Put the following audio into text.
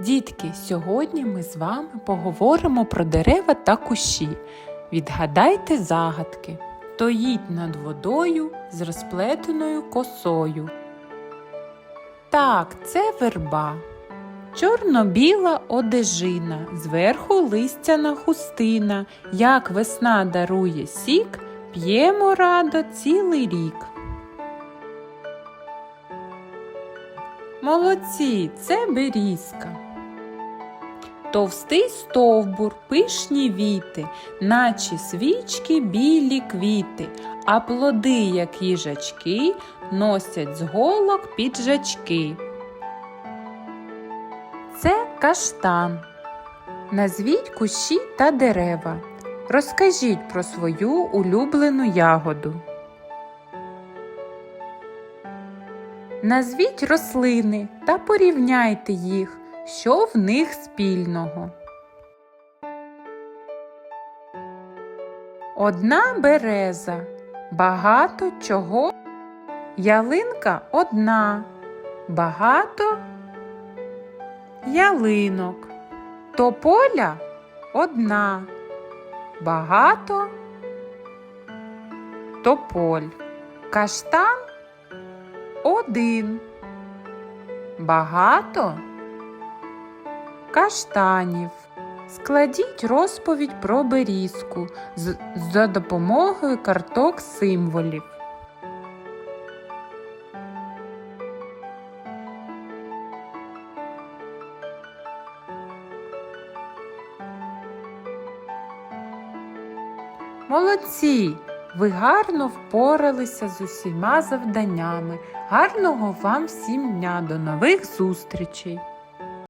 Дітки, сьогодні ми з вами поговоримо про дерева та кущі. Відгадайте загадки. Стоїть над водою з розплетеною косою. Так, це верба. Чорно-біла одежина, зверху листяна хустина. Як весна дарує сік, п'ємо радо цілий рік. Молодці, це берізка. Товстий стовбур, пишні віти, наче свічки білі квіти, а плоди, як їжачки, носять з голок піджачки. Це каштан. Назвіть кущі та дерева. Розкажіть про свою улюблену ягоду. Назвіть рослини та порівняйте їх, що в них спільного. Одна береза, багато чого. Ялинка одна, багато ялинок. Тополя одна, багато тополь. Каштан один. Багато каштанів. Складіть розповідь про берізку за допомогою карток символів. Молодці! Ви гарно впоралися з усіма завданнями. Гарного вам всім дня! До нових зустрічей!